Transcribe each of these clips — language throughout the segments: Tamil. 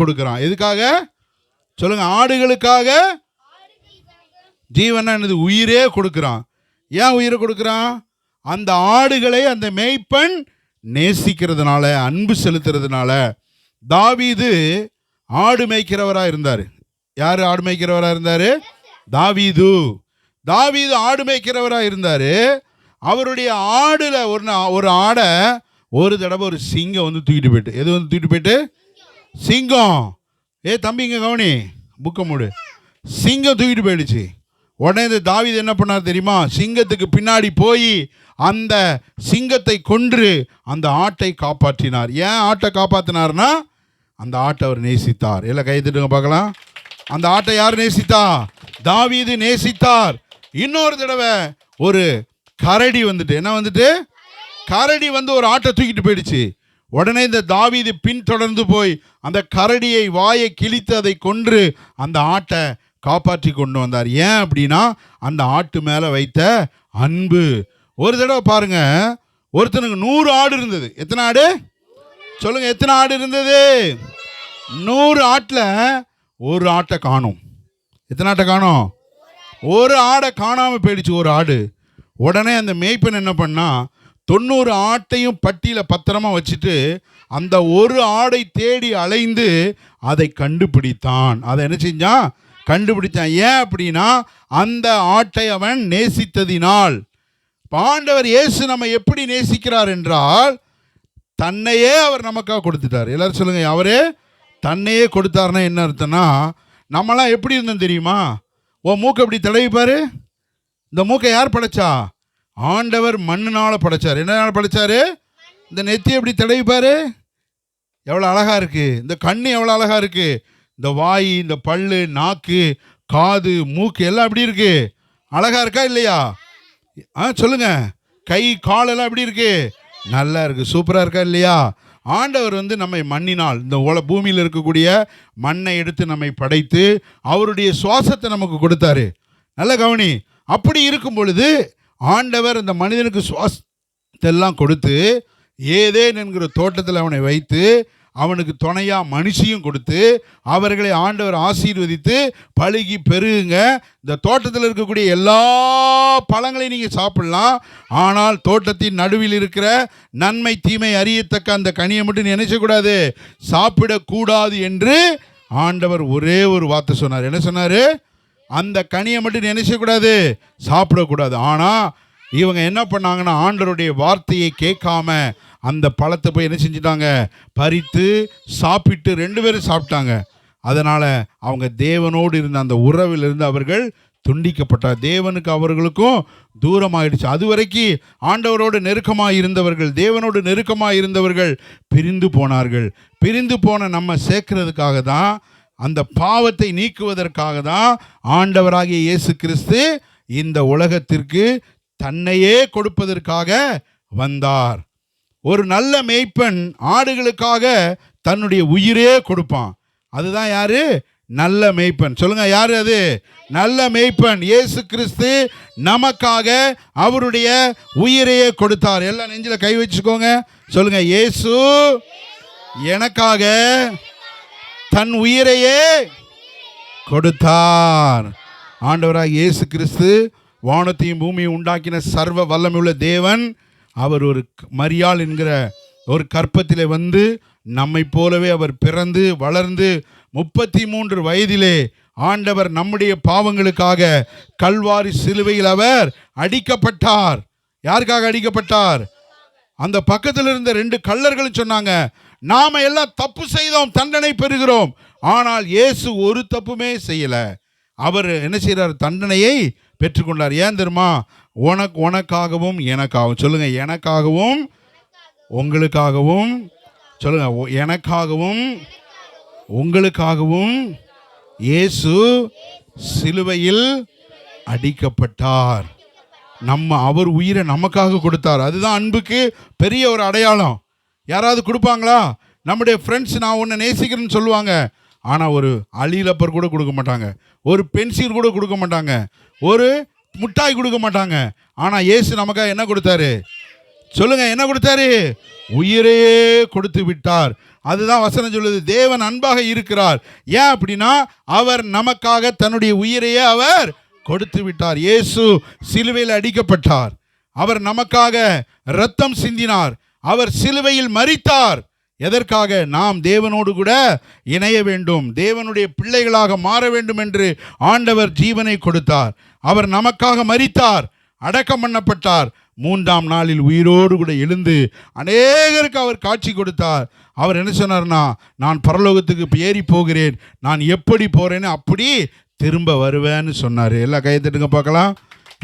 கொடுக்குறான். எதுக்காக? சொல்லுங்க ஆடுகளுக்காக ஜீவனா என்னது? உயிரே கொடுக்குறான். ஏன் உயிரை கொடுக்குறான்? அந்த ஆடுகளை அந்த மேய்ப்பன் நேசிக்கிறதுனால அன்பு செலுத்துறதுனால. தாவீது ஆடு மேய்க்கிறவராக இருந்தார். யார் ஆடு மேய்க்கிறவராக இருந்தார்? தாவீது. தாவீது ஆடு மேய்க்கிறவராக இருந்தார். அவருடைய ஆடில் ஒரு நா- ஒரு ஆடை ஒரு தடவை ஒரு சிங்கம் வந்து தூக்கிட்டு போயிட்டு. எது வந்து தூக்கிட்டு போயிட்டு? சிங்கம். ஏ தம்பி இங்கே கவனி. புக்கை மூடு. சிங்கம் தூக்கிட்டு போயிடுச்சு. உடனே இந்த தாவீது என்ன பண்ணார் தெரியுமா? சிங்கத்துக்கு பின்னாடி போய் அந்த சிங்கத்தை கொன்று அந்த ஆட்டை காப்பாற்றினார். ஏன் ஆட்டை காப்பாற்றினார்னா அந்த ஆட்டை அவர் நேசித்தார். எல்லாம் கைதுட்டுங்க பார்க்கலாம். அந்த ஆட்டை யார் நேசித்தா? தாவீது நேசித்தார். இன்னொரு தடவை ஒரு கரடி வந்துட்டு. என்ன வந்துட்டு? கரடி வந்து ஒரு ஆட்டை தூக்கிட்டு போயிடுச்சு. உடனே இந்த தாவீது பின்தொடர்ந்து போய் அந்த கரடியை வாயை கிழித்து அதை கொன்று அந்த ஆட்டை காப்பாற்றி கொண்டு வந்தார். ஏன் அப்படின்னா அந்த ஆட்டு மேலே வைத்த அன்பு. ஒரு தடவை பாருங்க ஒருத்தனுக்கு நூறு ஆடு இருந்தது. எத்தனை ஆடு? சொல்லுங்க எத்தனை ஆடு இருந்தது? நூறு ஆட்டில் ஒரு ஆட்டை காணும். எத்தனை ஆட்டை காணோம்? ஒரு ஆடை காணாமல் போயிடுச்சு ஒரு ஆடு. உடனே அந்த மேய்ப்பன் என்ன பண்ணால் தொண்ணூறு ஆட்டையும் பட்டியில் பத்திரமா வச்சுட்டு அந்த ஒரு ஆடை தேடி அலைந்து அதை கண்டுபிடித்தான். அதை என்ன செஞ்சான்? கண்டுபிடித்தான். ஏன் அப்படின்னா அந்த ஆட்டை அவன் நேசித்ததினால். பாண்டவர் இயேசு நம்ம எப்படி நேசிக்கிறார் என்றால் தன்னையே அவர் நமக்காக கொடுத்துட்டார். எல்லாரும் சொல்லுங்க அவரே தன்னையே கொடுத்தாருன்னா என்ன அர்த்தம்னா நம்மளாம் எப்படி இருந்தோம் தெரியுமா? ஓ மூக்கை இப்படி தடவிப்பார் இந்த மூக்கை யார் படைச்சா? ஆண்டவர் மண்ணுனால படைச்சார். என்னனால படைச்சாரு? இந்த நெத்தி எப்படி தடவிப்பார் எவ்வளோ அழகாக இருக்கு. இந்த கண்ணு எவ்வளோ அழகாக இருக்கு. இந்த வாய் இந்த பல்லு நாக்கு காது மூக்கு எல்லாம் எப்படி இருக்கு? அழகா இருக்கா இல்லையா? ஆ சொல்லுங்க. கை காலெல்லாம் எப்படி இருக்கு? நல்லா இருக்கு. சூப்பராக இருக்கா இல்லையா? ஆண்டவர் வந்து நம்மை மண்ணினால் இந்த உல பூமியில் இருக்கக்கூடிய மண்ணை எடுத்து நம்மை படைத்து அவருடைய சுவாசத்தை நமக்கு கொடுத்தாரு. நல்ல கவனி. அப்படி இருக்கும் பொழுது ஆண்டவர் அந்த மனிதனுக்கு சுவாசத்தெல்லாம் கொடுத்து ஏதேன் என்கிற தோட்டத்தில் அவனை வைத்து அவனுக்கு துணையாக மனுஷியும் கொடுத்து அவர்களை ஆண்டவர் ஆசீர்வதித்து பழுகி பெருகுங்க. இந்த தோட்டத்தில் இருக்கக்கூடிய எல்லா பழங்களையும் நீங்கள் சாப்பிடலாம். ஆனால் தோட்டத்தின் நடுவில் இருக்கிற நன்மை தீமை அறியத்தக்க அந்த கனியை மட்டும் நினைச்சக்கூடாது சாப்பிடக்கூடாது என்று ஆண்டவர் ஒரே ஒரு வார்த்தை சொன்னார். என்ன சொன்னார்? அந்த கனியை மட்டும் நினைச்சக்கூடாது சாப்பிடக்கூடாது. ஆனால் இவங்க என்ன பண்ணாங்கன்னா ஆண்டவருடைய வார்த்தையை கேட்காம அந்த பழத்தை போய் என்ன செஞ்சிட்டாங்க? பறித்து சாப்பிட்டு ரெண்டு பேரும் சாப்பிட்டாங்க. அதனால் அவங்க தேவனோடு இருந்த அந்த உறவிலிருந்து அவர்கள் துண்டிக்கப்பட்டார். தேவனுக்கு அவர்களுக்கும் தூரமாயிடுச்சு. அது வரைக்கும் ஆண்டவரோடு நெருக்கமாக இருந்தவர்கள் தேவனோடு நெருக்கமாக இருந்தவர்கள் பிரிந்து போனார்கள். பிரிந்து போன நம்ம சேர்க்கறதுக்காக தான் அந்த பாவத்தை நீக்குவதற்காக தான் ஆண்டவராகிய இயேசு கிறிஸ்து இந்த உலகத்திற்கு தன்னையே கொடுப்பதற்காக வந்தார். ஒரு நல்ல மெய்ப்பெண் ஆடுகளுக்காக தன்னுடைய உயிரே கொடுப்பான். அதுதான் யாரு? நல்ல மெய்ப்பெண் சொல்லுங்க யாரு அது? நல்ல மெய்ப்பெண் இயேசு கிறிஸ்து நமக்காக அவருடைய உயிரையே கொடுத்தார். எல்லாம் நெஞ்சில கை வச்சுக்கோங்க. சொல்லுங்க இயேசு எனக்காக தன் உயிரையே கொடுத்தார். ஆண்டவராக இயேசு கிறிஸ்து வானத்தையும் பூமியும் உண்டாக்கின சர்வ வல்லமையுள்ள தேவன். அவர் ஒரு மரியாள் என்கிற ஒரு கற்பத்தில் வந்து நம்மை போலவே அவர் பிறந்து வளர்ந்து முப்பத்தி மூன்று வயதிலே ஆண்டவர் நம்முடைய பாவங்களுக்காக கல்வாரி சிலுவையில் அவர் அடிக்கப்பட்டார். யாருக்காக அடிக்கப்பட்டார்? அந்த பக்கத்தில் இருந்த ரெண்டு கள்ளர்களும் சொன்னாங்க நாம எல்லாம் தப்பு செய்தோம் தண்டனை பெறுகிறோம். ஆனால் இயேசு ஒரு தப்புமே செய்யலை. அவர் என்ன செய்கிறார் தண்டனையை பெற்றுக்கொண்டார். ஏன் தெரியுமா? உனக்கு உனக்காகவும் எனக்காகவும். சொல்லுங்க எனக்காகவும் உங்களுக்காகவும் சொல்லுங்க எனக்காகவும் உங்களுக்காகவும் இயேசு சிலுவையில் அடிக்கப்பட்டார். நம்ம அவர் உயிரை நமக்காக கொடுத்தார். அதுதான் அன்புக்கு பெரிய ஒரு அடையாளம். யாராவது கொடுப்பாங்களா? நம்முடைய ஃப்ரெண்ட்ஸ் நான் உன்னை நேசிக்கிறேன்னு சொல்லுவாங்க. ஆனால் ஒரு அழிலப்பர் கூட கொடுக்க மாட்டாங்க. ஒரு பென்சில் கூட கொடுக்க மாட்டாங்க. ஒரு முட்டாய் கொடுக்க மாட்டாங்க. ஆனால் இயேசு நமக்காக என்ன கொடுத்தாரு? சொல்லுங்க என்ன கொடுத்தாரு? உயிரையே கொடுத்து விட்டார். அதுதான் வசனம் சொல்லுது. தேவன் அன்பாக இருக்கிறார். ஏன் அப்படின்னா அவர் நமக்காக தன்னுடைய உயிரையே அவர் கொடுத்து விட்டார். இயேசு சிலுவையில் அடிக்கப்பட்டார். அவர் நமக்காக ரத்தம் சிந்தினார். அவர் சிலுவையில் மறித்தார் எதற்காக? நாம் தேவனோடு கூட இணைய வேண்டும். தேவனுடைய பிள்ளைகளாக மாற வேண்டும் என்று ஆண்டவர் ஜீவனை கொடுத்தார். அவர் நமக்காக மறித்தார் அடக்கம் பண்ணப்பட்டார். மூன்றாம் நாளில் உயிரோடு கூட எழுந்து அநேகருக்கு அவர் காட்சி கொடுத்தார். அவர் என்ன சொன்னார்னா நான் பரலோகத்துக்கு ஏறி போகிறேன். நான் எப்படி போகிறேன்னு அப்படி திரும்ப வருவேன்னு சொன்னார். எல்லாம் கையத்தட்டுங்க பார்க்கலாம்.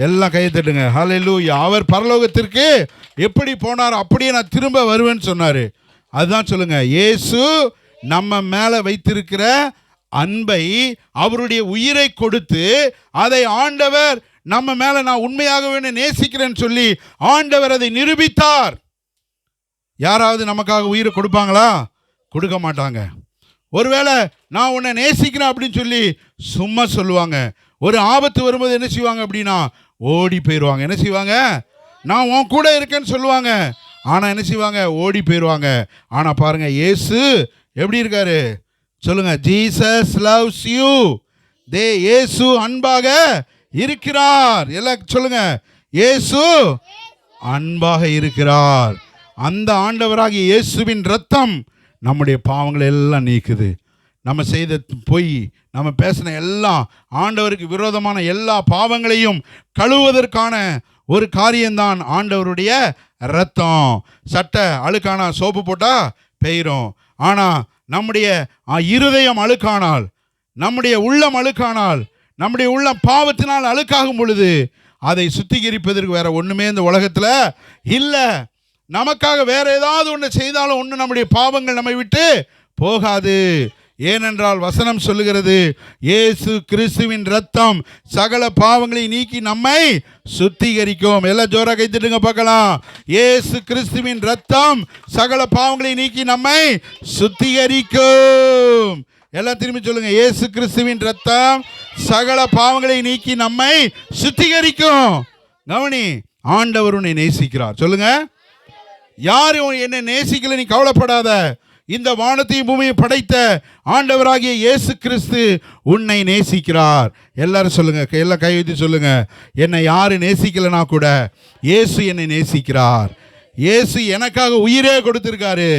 எல்லாம் கையை தட்டுங்க. ஹலெல்லூயா அவர் பரலோகத்திற்கு எப்படி போனார் அப்படியே நான் திரும்ப வருவேன்னு சொன்னார். அதுதான் சொல்லுங்க. இயேசு நம்ம மேலே வைத்திருக்கிற அன்பை அவருடைய உயிரை கொடுத்து அதை ஆண்டவர் நம்ம மேலே நான் உண்மையாக வேணும் நேசிக்கிறேன்னு சொல்லி ஆண்டவர் அதை நிரூபித்தார். யாராவது நமக்காக உயிரை கொடுப்பாங்களா? கொடுக்க மாட்டாங்க. ஒருவேளை நான் உன்னை நேசிக்கிறேன் அப்படின்னு சொல்லி சும்மா சொல்லுவாங்க. ஒரு ஆபத்து வரும்போது என்ன செய்வாங்க அப்படின்னா ஓடி போயிடுவாங்க என்ன செய்வாங்க? நான் உன் கூட இருக்கேன்னு சொல்லுவாங்க. ஆனால் என்ன செய்வாங்க? ஓடி போயிடுவாங்க ஆனால் பாருங்கள் இயேசு எப்படி இருக்காரு? சொல்லுங்க ஜீசஸ் லவ்ஸ் யூ. தே இயேசு அன்பாக இருக்கிறார். எல்லாம் சொல்லுங்க இயேசு அன்பாக இருக்கிறார். அந்த ஆண்டவராகிய இயேசுவின் ரத்தம் நம்முடைய பாவங்களை எல்லாம் நீக்குது. நம்ம செய்த பொய் நம்ம பேசின எல்லாம் ஆண்டவருக்கு விரோதமான எல்லா பாவங்களையும் கழுவுவதற்கான ஒரு காரியம்தான் ஆண்டவருடைய ரத்தம் சட்டை அழுக்கானா சோப்பு போட்டால் பெய்கிறோம் ஆனால் நம்முடைய இருதயம் அழுக்கானால் நம்முடைய உள்ளம் அழுக்கானால் நம்முடைய உள்ளம் பாவத்தினால் அழுக்காகும் பொழுது அதை சுத்திகரிப்பதற்கு வேற ஒன்றுமே இந்த உலகத்தில் இல்லை. நமக்காக வேற ஏதாவது ஒன்று செய்தாலும் ஒன்று நம்முடைய பாவங்கள் நம்மை விட்டு போகாது. ஏனென்றால் வசனம் சொல்லுகிறது இயேசு கிறிஸ்துவின் ரத்தம் சகல பாவங்களை நீக்கி நம்மை சுத்திகரிக்கும். எல்லாம் ஜோரா கைத்துட்டுங்க பார்க்கலாம். இயேசு கிறிஸ்துவின் ரத்தம் சகல பாவங்களை நீக்கி நம்மை சுத்திகரிக்கும். எல்லாம் திரும்பி சொல்லுங்க இயேசு கிறிஸ்துவின் ரத்தம் சகல பாவங்களை நீக்கி நம்மை சுத்திகரிக்கும். கவனி ஆண்டவர் உன்னை நேசிக்கிறார். சொல்லுங்க. யாரும் என்னை நேசிக்கல நீ கவலைப்படாத. இந்த வானத்தையும் பூமியை படைத்த ஆண்டவராகிய இயேசு கிறிஸ்து உன்னை நேசிக்கிறார். எல்லாரும் சொல்லுங்க எல்லாம் கை சொல்லுங்கள் சொல்லுங்க. என்னை யாரு நேசிக்கலைனா கூட இயேசு என்னை நேசிக்கிறார். இயேசு எனக்காக உயிரே கொடுத்திருக்காரு.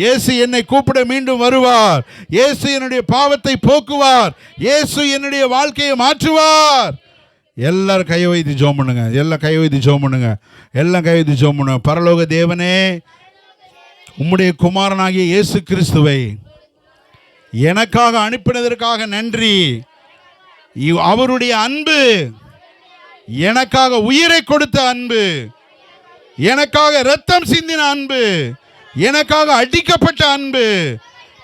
இயேசு என்னை கூப்பிட மீண்டும் வருவார். இயேசு என்னுடைய பாவத்தை போக்குவார். இயேசு என்னுடைய வாழ்க்கையை மாற்றுவார். எல்லாரும் கை வைத்து ஜோம் பண்ணுங்க. எல்லாம் கை வைத்து ஜோம் பண்ணுங்க. எல்லாம் கை வைத்து ஜோம் பண்ணுங்க. பரலோக தேவனே உம்முடைய குமாரனாகிய இயேசு கிறிஸ்துவை எனக்காக அனுப்பினதற்காக நன்றி. இவ்- அவருடைய அன்பு எனக்காக உயிரை கொடுத்த அன்பு எனக்காக இரத்தம் சிந்தின அன்பு எனக்காக அடிக்கப்பட்ட அன்பு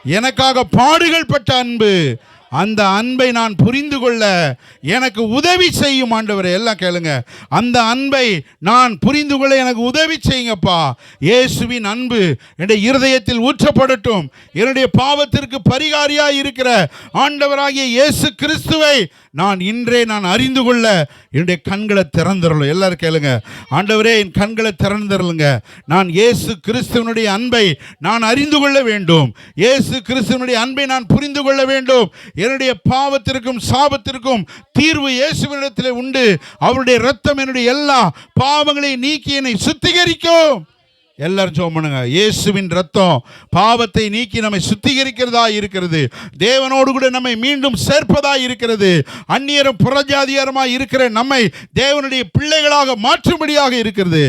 எனக்காக பாடுகள் பட்ட அன்பு அந்த அன்பை நான் புரிந்து கொள்ள எனக்கு உதவி செய்யும் ஆண்டவரே. எல்லாம் கேளுங்க. அந்த அன்பை நான் புரிந்து கொள்ள எனக்கு உதவி செய்யுங்கப்பா. இயேசுவின் அன்பு என்னுடைய இருதயத்தில் ஊற்றப்படட்டும். என்னுடைய பாவத்திற்கு பரிகாரியாக இருக்கிற ஆண்டவராகிய இயேசு கிறிஸ்துவை நான் இன்றே நான் அறிந்து கொள்ள என்னுடைய கண்களை திறந்துடலும் எல்லாரும் கேளுங்க. ஆண்டவரே என் கண்களை திறந்துடலுங்க நான் இயேசு கிறிஸ்துவனுடைய அன்பை நான் அறிந்து கொள்ள வேண்டும். இயேசு கிறிஸ்துவனுடைய அன்பை நான் புரிந்து கொள்ள வேண்டும். என்னுடைய பாவத்திற்கும் சாபத்திற்கும் தீர்வு இயேசுவினிடத்தில் உண்டு. அவருடைய ரத்தம் என்னுடைய எல்லா பாவங்களையும் நீக்கி என்னை சுத்திகரிக்கும். எல்லாரும் ஜெபம் பண்ணுங்க. இயேசுவின் ரத்தம் பாவத்தை நீக்கி நம்மை சுத்திகரிக்கிறதா இருக்கிறது. தேவனோடு கூட நம்மை மீண்டும் சேர்ப்பதா இருக்கிறது. அந்நியரும் புறஜாதியாரமாக இருக்கிற நம்மை தேவனுடைய பிள்ளைகளாக மாற்றும்படியாக இருக்கிறது.